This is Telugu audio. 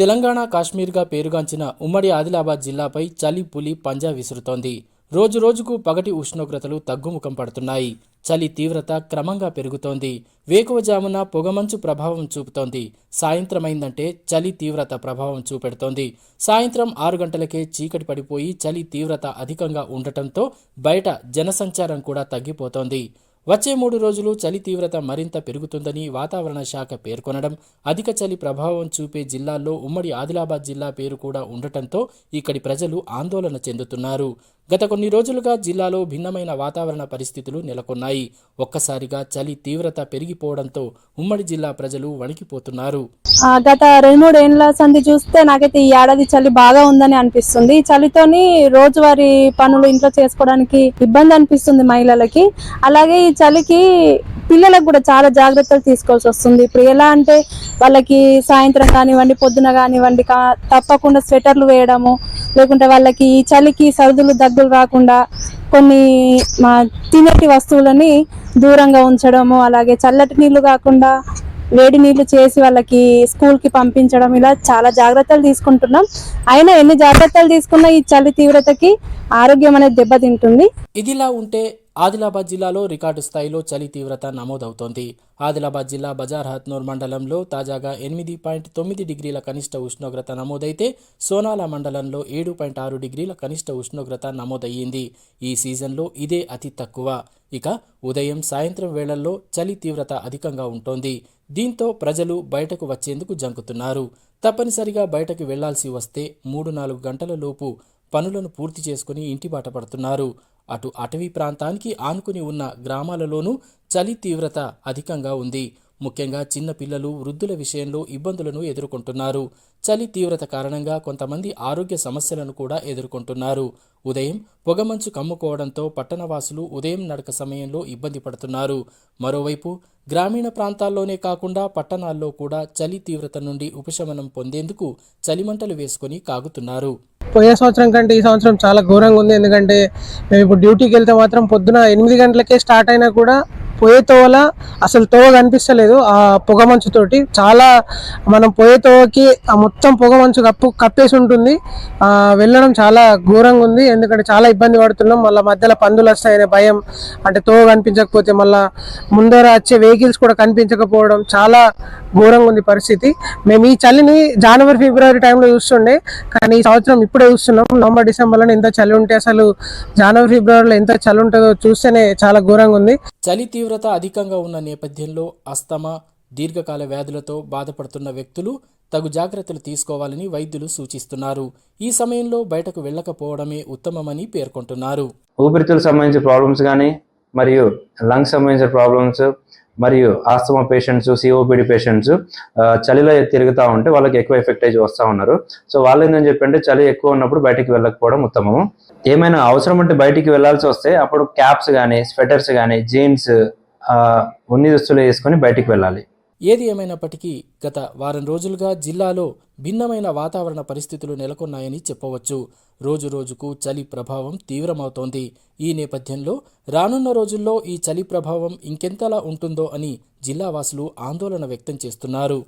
తెలంగాణ కాశ్మీర్గా పేరుగాంచిన ఉమ్మడి ఆదిలాబాద్ జిల్లాపై చలి పులి పంజా విసురుతోంది. రోజు రోజుకు పగటి ఉష్ణోగ్రతలు తగ్గుముఖం పడుతున్నాయి. చలి తీవ్రత క్రమంగా పెరుగుతోంది. వేకువజామున పొగమంచు ప్రభావం చూపుతోంది. సాయంత్రమైందంటే చలి తీవ్రత ప్రభావం చూపెడుతోంది. సాయంత్రం ఆరు గంటలకే చీకటి పడిపోయి చలి తీవ్రత అధికంగా ఉండటంతో బయట జనసంచారం కూడా తగ్గిపోతోంది. వచ్చే మూడు రోజులు చలి తీవ్రత మరింత పెరుగుతుందని వాతావరణ శాఖ పేర్కొనడం అధిక చలి ప్రభావం చూపే జిల్లాల్లో ఉమ్మడి ఆదిలాబాద్ జిల్లా పేరు కూడా ఉండటంతో ఇక్కడి ప్రజలు ఆందోళన చెందుతున్నారు. గత కొన్ని రోజులుగా జిల్లాలో భిన్నమైన వాతావరణ పరిస్థితులు నెలకొన్నాయి. ఒక్కసారిగా చలి తీవ్రత పెరిగిపోవడంతో ఉమ్మడి జిల్లా ప్రజలు వణికిపోతున్నారు. ఆ, గత రెండు మూడు ఏళ్ళ సంధి చూస్తే నాకైతే ఈ ఏడాది చలి బాగా ఉందని అనిపిస్తుంది. చలితోని రోజువారీ పనులు ఇంట్లో చేసుకోవడానికి ఇబ్బంది అనిపిస్తుంది మహిళలకి. అలాగే ఈ చలికి పిల్లలకు కూడా చాలా జాగ్రత్తలు తీసుకోవాల్సి వస్తుంది. ఇప్పుడు ఎలా అంటే వాళ్ళకి సాయంత్రం కానివ్వండి పొద్దున కానివ్వండి తప్పకుండా స్వెటర్లు వేయడము లేకుంటే వాళ్ళకి ఈ చలికి సరుదులు దగ్గులు రాకుండా కొన్ని మా తినేటి వస్తువులని దూరంగా ఉంచడము అలాగే చల్లటి నీళ్ళు కాకుండా వేడి నీళ్ళు చేసి వాళ్ళకి స్కూల్కి పంపించడం ఇలా చాలా జాగ్రత్తలు తీసుకుంటున్నాం. అయినా ఎన్ని జాగ్రత్తలు తీసుకున్నా ఈ చలి తీవ్రతకి ఆరోగ్యం అనేది దెబ్బతింటుంది. ఇదిలా ఉంటే ఆదిలాబాద్ జిల్లాలో రికార్డు స్థాయిలో చలి తీవ్రత నమోదవుతోంది. ఆదిలాబాద్ జిల్లా బజార్ హత్నూర్ మండలంలో తాజాగా ఎనిమిది పాయింట్ తొమ్మిది డిగ్రీల కనిష్ట ఉష్ణోగ్రత నమోదైతే సోనాల మండలంలో ఏడు పాయింట్ ఆరు డిగ్రీల కనిష్ట ఉష్ణోగ్రత నమోదయ్యింది. ఈ సీజన్లో ఇదే అతి తక్కువ. ఇక ఉదయం సాయంత్రం వేళల్లో చలి తీవ్రత అధికంగా ఉంటోంది. దీంతో ప్రజలు బయటకు వచ్చేందుకు జంకుతున్నారు. తప్పనిసరిగా బయటకు వెళ్ళాల్సి వస్తే మూడు నాలుగు గంటల లోపు పనులను పూర్తి చేసుకుని ఇంటి బాట పడుతున్నారు. అటు అటవీ ప్రాంతానికి ఆనుకుని ఉన్న గ్రామాలలోనూ చలి తీవ్రత అధికంగా ఉంది. ముఖ్యంగా చిన్న పిల్లలు వృద్ధుల విషయంలో ఇబ్బందులను ఎదుర్కొంటున్నారు. చలి తీవ్రత కారణంగా కొంతమంది ఆరోగ్య సమస్యలను కూడా ఎదుర్కొంటున్నారు. ఉదయం పొగమంచు కమ్ముకోవడంతో పట్టణవాసులు ఉదయం నడక సమయంలో ఇబ్బంది పడుతున్నారు. మరోవైపు గ్రామీణ ప్రాంతాల్లోనే కాకుండా పట్టణాల్లో కూడా చలి తీవ్రత నుండి ఉపశమనం పొందేందుకు చలిమంటలు వేసుకొని కాగుతున్నారు. పోయే సంవత్సరం కంటే ఈ సంవత్సరం చాలా ఘోరంగా ఉంది. ఎందుకంటే మేము ఇప్పుడు డ్యూటీకి వెళ్తే మాత్రం పొద్దున ఎనిమిది గంటలకే స్టార్ట్ అయినా కూడా పోయే తోవల అసలు తోవ కనిపిస్తలేదు. ఆ పొగ మంచుతోటి చాలా మనం పోయే తోవకి ఆ మొత్తం పొగ మంచు కప్పు కప్పేసి ఉంటుంది. వెళ్ళడం చాలా ఘోరంగా ఉంది. ఎందుకంటే చాలా ఇబ్బంది పడుతున్నాం. మళ్ళీ మధ్యలో పందులు వస్తాయనే భయం. అంటే తోవ కనిపించకపోతే మళ్ళీ ముందర వచ్చే వెహికల్స్ కూడా కనిపించకపోవడం చాలా ఘోరంగా ఉంది పరిస్థితి. మేము ఈ చలిని జనవరి ఫిబ్రవరి టైంలో చూస్తుండే. కానీ ఈ సంవత్సరం ఇప్పుడే చూస్తున్నాం. నవంబర్ డిసెంబర్లో ఎంత చలి ఉంటే అసలు జనవరి ఫిబ్రవరిలో ఎంత చలి ఉంటుందో చూస్తేనే చాలా ఘోరంగా ఉంది. చలి తీవ్రత అధికంగా ఉన్న నేపథ్యంలో అస్తమా దీర్ఘకాల వ్యాధులతో బాధపడుతున్న వ్యక్తులు తగు జాగ్రత్తలు తీసుకోవాలని వైద్యులు సూచిస్తున్నారు. ఈ సమయంలో బయటకు వెళ్ళకపోవడమే ఉత్తమమని పేర్కొంటున్నారు. ఊపిరితిత్తులకు సంబంధించిన ప్రాబ్లమ్స్ కానీ మరియు లంగ్స్ సంబంధించిన ప్రాబ్లమ్స్ మరియు ఆస్తమా పేషెంట్స్ సిఓపిడి పేషెంట్స్ చలిలో తిరుగుతూ ఉంటే వాళ్ళకి ఎక్కువ ఎఫెక్ట్ అయ్యి వస్తూ ఉన్నారు. సో వాళ్ళు ఏంటని చెప్పంటే చలి ఎక్కువ ఉన్నప్పుడు బయటికి వెళ్ళకపోవడం ఉత్తమము. ఏమైనా అవసరం ఉంటే బయటికి వెళ్ళాల్సి వస్తే అప్పుడు క్యాప్స్ కానీ స్వెటర్స్ కానీ జీన్స్ ఉన్ని దుస్తులు వేసుకొని బయటికి వెళ్ళాలి. ఏది ఏమైనప్పటికీ గత వారం రోజులుగా జిల్లాలో భిన్నమైన వాతావరణ పరిస్థితులు నెలకొన్నాయని చెప్పవచ్చు. రోజు రోజుకు చలి ప్రభావం తీవ్రమవుతోంది. ఈ నేపథ్యంలో రానున్న రోజుల్లో ఈ చలి ప్రభావం ఇంకెంతలా ఉంటుందో అని జిల్లావాసులు ఆందోళన వ్యక్తం చేస్తున్నారు.